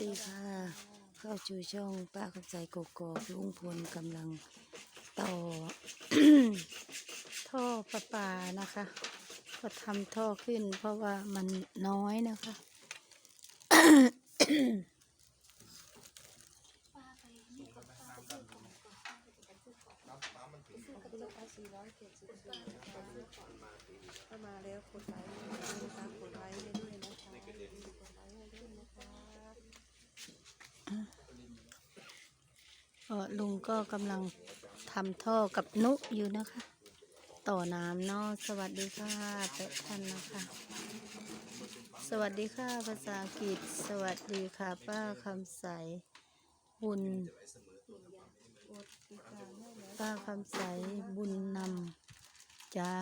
ดีค่ะ เข้าชูช่องป้าคำใจกกอกลุงพลกำลังต่อ ท่อประปานะคะ ก็ทำท่อขึ้น เพราะว่ามันน้อยนะคะเข้ามาแล้วกดไลค์นะคะกดไลค์ให้ด้วยนะคะกดไลค์ให้ด้วยนะคะ ก็ลุงก็กำลังทำท่อกับนุอยู่นะคะ ต่อน้ำเนาะสวัสดีค่ะแปะท่านนะคะ สวัสดีค่ะภาษาอังกฤษ สวัสดีค่ะป้าคำใสบุญป้าคำใสบุญนำจ้า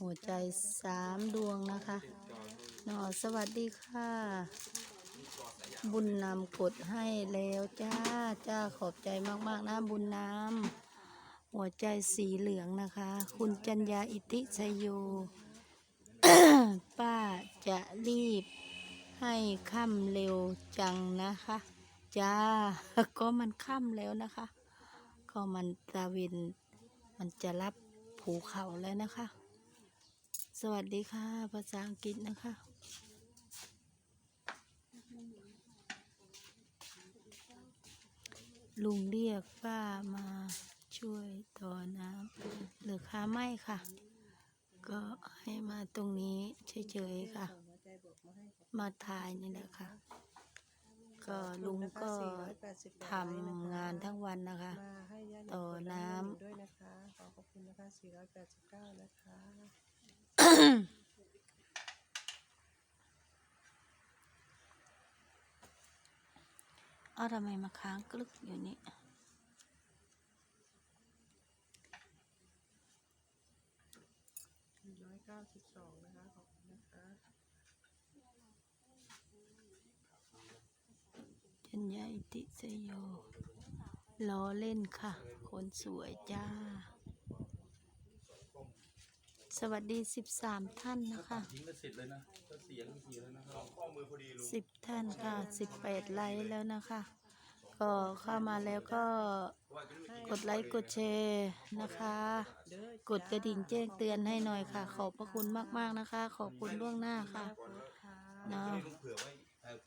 หัวใจสามดวงนะคะนาะสวัสดีค่ะ บุญนำกดให้แล้วจ้า จ้าขอบใจมากๆนะบุญนำหัวใจสีเหลืองนะคะ คุณจัญญาอิติชยโย ป้าจะรีบให้ค่ำเร็วจังนะคะ จ้า ก็มันค่ำแล้วนะคะ ก็มันตาวินมันจะรับภูเขาแล้วนะคะ สวัสดีค่ะ ภาษาอังกฤษนะคะ ลุงเรียกป้ามาช่วยต่อน้ำหรือค้าไม่ค่ะ ก็ให้มาตรงนี้เฉยๆค่ะ มาให้ขอบมาถ่ายนี่แหละค่ะ ก็ลุงก็ทำงานทั้งวันนะคะ ต่อน้ำด้วยนะคะขอขอบคุณนะคะ489นะคะ เอาทำไมมาค้างกลึกอยู่นี่492นะคะ ขอบคุณนะคะจัญญาอิติสยโยล้อเล่นค่ะ คนสวยจ้า สวัสดีสิบสามท่านนะคะทิ้งก็เสร็จเลยนะก็เสียงเสียแล้วนะครับสิบท่านค่ะสิบแปดไลค์แล้วนะคะ ก็เข้ามาแล้วก็กดไลค์กดแชร์นะคะเด้อกดกระดิ่งแจ้งเตือนให้หน่อยค่ะ ขอบพระคุณมากๆนะคะ ขอบคุณล่วงหน้าค่ะค่ะเนาะลุงเผื่อไว้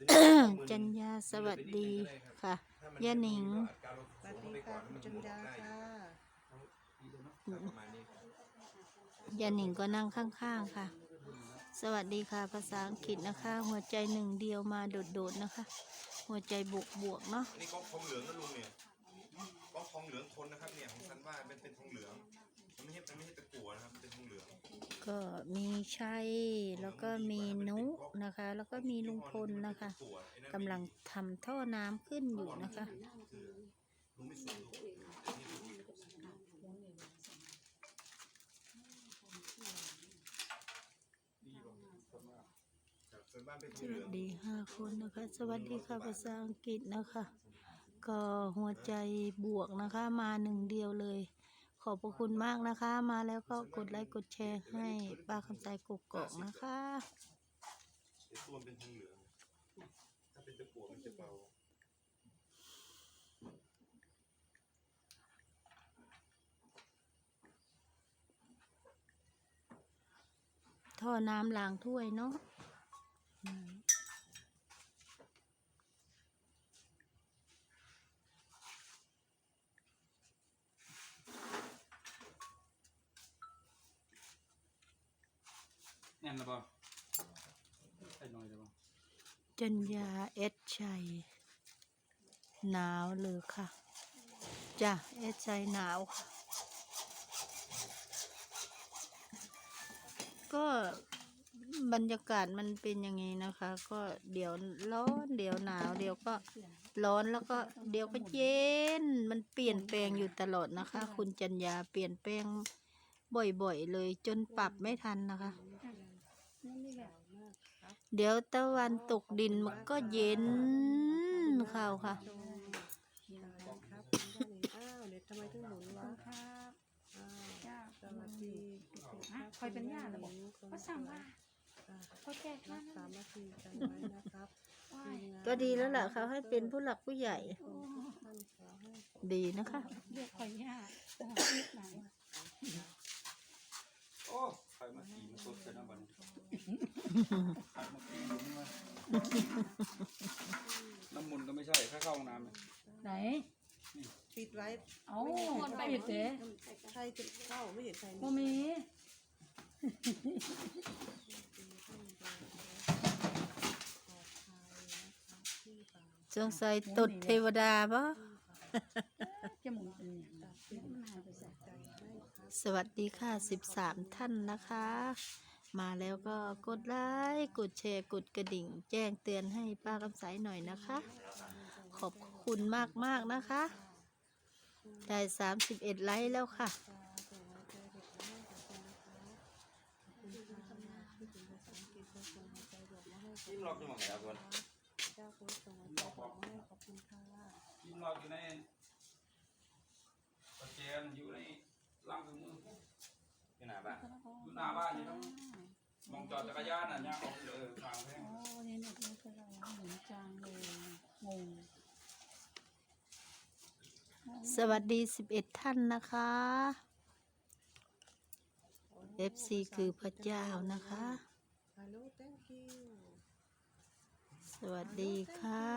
เอ่อจัญญาสวัสดีค่ะย่าหนิงสวัสดีค่ะคุณจันดาค่ะย่า หนิงก็นั่งข้างๆค่ะ สวัสดีค่ะ ภาษาอังกฤษนะคะ หัวใจหนึ่งเดียวมาโดดๆนะคะ หัวใจบวกบวกๆเนาะนี่ก๊อกทองเหลืองนะลุงเนี่ยก๊อกทองเหลืองคนนะครับเนี่ยของซันว่าเป็นเป็นทองเหลืองมันไม่ใช่มันไม่ใช่ตะกั่วนะครับเป็นทองเหลืองก็มีชัยแล้วก็มีนุนะคะ แล้วก็มีลุงพลนะคะกั่วไอ้นั่นกำลังทำท่อน้ำขึ้นอยู่นะคะ ลุงไม่สวยลุงครับ สวัสดีห้าคนนะคะ สวัสดีค่ะภาษาอังกฤษนะคะ ก็หัวใจบวกนะคะมาหนึ่งเดียวเลย ขอบพระคุณมากนะคะ มาแล้วก็กดไลค์กดแชร์ให้ป้าคำใจกกอกนะคะตัวเป็นทองเหลืองถ้าเป็นตะกั่วมันจะเบาท่อน้ำล้างถ้วยเนาะ แน่นแล้วป่ะใส่หน่อยได้ป่ะจัญญาเอสชัย หนาวเลยค่ะ จ้ะ เอสชัยหนาวค่ะ ก็ บรรยากาศมันเป็นอย่างนี้นะคะ ก็เดี๋ยวร้อนเดี๋ยวหนาว เดี๋ยวก็ร้อนแล้วก็เดี๋ยวก็เย็น มันเปลี่ยนแปลงอยู่ตลอดนะคะ คุณจัญญาเปลี่ยนแปลงบ่อยๆเลย จนปรับไม่ทันนะคะ เดี๋ยวตะวันตกดินมันก็เย็นข่าวค่ะครับคุณย่าหนิงอ้าวเน็ตทำไมถึงหมุนวะครับอ้าวสวัสดีครับคอยเป็นญาติเหรอบอกคุณหญิงก็สั่งว่า อ่าเขาแจกรัว่าบนั่นสามนาทีกันไว้นะครับทีมงก็ดีแล้วล่ะเขาให้เป็นผู้หลักผู้ใหญ่ท่านขอให้ดีนะคะ เรียกคอยย่าจะหาที่ไหนโอ้ใครมาขี่มาสดกันนะบัดนี้ใครมาขี่อยู่นี่มาน้ำมนต์ก็ไม่ใช่แค่เข้าห้องน้ำเนี่ยไหนปิดไว้เอาปิดเด้ใครจะเข้าไม่เห็นใครบ่มี สงสัยตดเทวดาปะจะหมุนเป็นอย่างไรมันหายไปใส่สวัสดีค่ะ 13 ท่านนะคะ มาแล้วก็กดไลค์กดแชร์กดกระดิ่ง แจ้งเตือนให้ป้ากำไสหน่อยนะคะ ขอบคุณมากมากๆนะคะ ได้ 31 ไลค์แล้วค่ะยิ้มล็อกยังไงครับคน เจ้าคุณส่งมาขอให้ขอบคุณค่ะยิ้มเราอยู่ในประแจนอยู่ในล่างเครื่องมือที่ไหนบ้างอยู่หน้าบ้านนี่นะมองจอดจักรยานน่ะเนี่ยเอาเออทางแพงโอ้นี่เนี่ยมันคืออะไรหมุนจังเลยงงสวัสดี 11 ท่านนะคะ FC คือพระเจ้านะคะ ฮัลโหล thank you สวัสดีค่ะ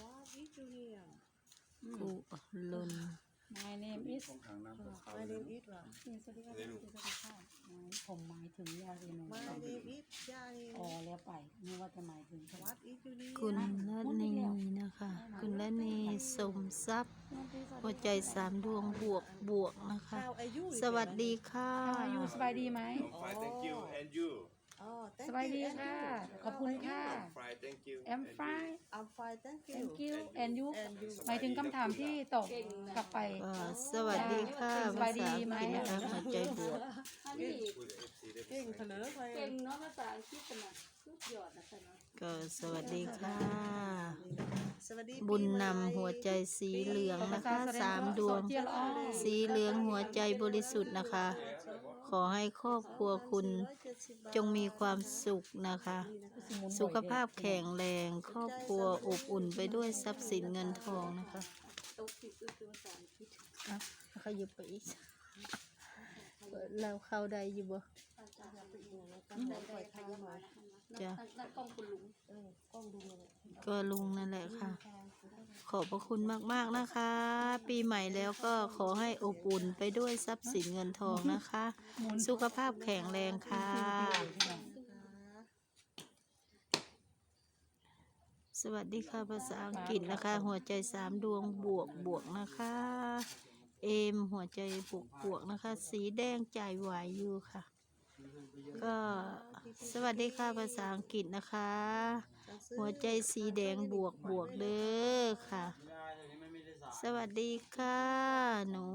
what is your name กุลน My name is ตรงทางน้ำเขา my name is ว่ะนี่สวัสดีครับสวัสดีครับผมหมายถึงยาเรนู my name is ยานีอ๋อแล้วไปนี่ว่าจะหมายถึง what is your name คุณละนีนะคะ คุณละนีสมทรัพย์หัวใจสามดวงบวกบวกนะคะ How are you สวัสดีค่ะอายุสบายดีไหม fine thank you and you อ๋อ thank สบาย you ดี and ค่ะ you ขอบคุณค่ะ fine thank you I'm fine I'm fine thank you thank you and you and you หมายถึงคำถามที่ตอบกลับไปก็สวัสดีค่ะสภาบายดีษาอังไหม กฤษนะคะหัวใจบวกอันนี้คุยกับ FC ได้เก่งเถลอไปเก่งเนาะภาษาอังกฤษขนาดสุดยอดนะคะเนาะก็สวัสดีค่ะ สวัสดีบุญปีใหม่นำหัวใจสีเหลืองนะคะสามดวง เจียละอ้อ สีเหลืองหัวใจบริสุทธิ์นะคะข อให้ครอบครัวคุณจงมีความสุขนะคะ สุขภาพแข็งแรง ครอบครัวอบอุ่นไปด้วยทรัพย์สินเงินทองนะคะตกผิดก็คือภาษาอังกฤษอะขยับไปอีกเราเข้าได้อยู่บ่ ภาษาอังกฤษตั้งใจปล่อยทางหน่อยจ้ะนั่นกล้องคุณลุง เออกล้องดูเลย ก็ลุงนั่นแหละค่ะ ขอบพระคุณมากๆนะคะ ปีใหม่แล้วก็ขอให้อบอุ่นไปด้วยทรัพย์สินเงินทองนะคะ สุขภาพแข็งแรงค่ะ สวัสดีค่ะภาษาอังกฤษนะคะ หัวใจสามดวงบวกบวกนะคะ เอมหัวใจบวกบวกนะคะ สีแดงใจไหวอยู่ค่ะ ก็ สวัสดีค่ะภาษาอังกฤษนะคะ หัวใจสีแดงบวกบวกเด้อค่ะ สวัสดีค่ะ หนู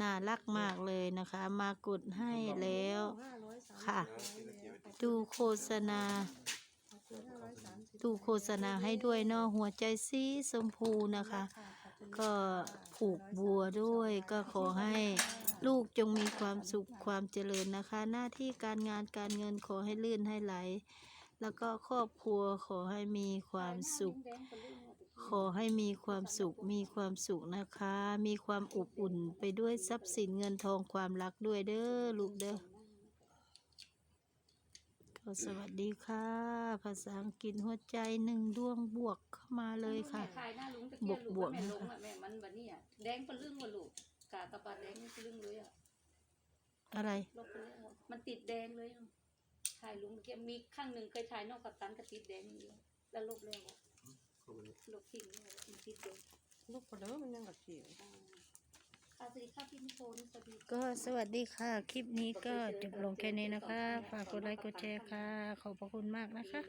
น่ารักมากเลยนะคะ มากดให้แล้วค่ะ ดูโฆษณา ดูโฆษณาให้ด้วยเนาะหัวใจสีชมพูนะคะ ก็ผูกบัวด้วยก็ขอให้ ลูกจงมีความสุขความเจริญนะคะ หน้าที่การงานการเงินขอให้ลื่นให้ไหล แล้วก็ครอบครัวขอให้มีความสุข ขอให้มีความสุขมีความสุขนะคะ มีความอบอุ่นไปด้วยทรัพย์สินเงินทองความรักด้วยเด้อลูกเด้อก็สวัสดีค่ะ ภาษาอังกฤษหัวใจหนึ่งดวงบวกเข้ามาเลยค่ะบลูกบวกแม่ลงนะคะอะแม่มันบัดนี้อะแดงปะลึงว่ะลูกากระปาแดงปะลึงเลยอะอะไรลบไปแล้วอะมันติดแดงเลยอะถ่ายลุงตะเกียบมีข้างหนึ่งเคยถ่ายนอกกับตันก็ติดแดงอย่างเดียวแล้วลบแล้วอะลบทิ้งแล้วมันติดแดงลูกเผลอมันยังกับเขียวอ่าค่ะสวัสดีค่ะพี่นิโคลสวัสดีค่ะก็สวัสดีค่ะ คลิปนี้ก็จบลงแค่นี้นะคะ ฝากกดไลค์กดแชร์ค่ะ ขอบพระคุณมากนะคะ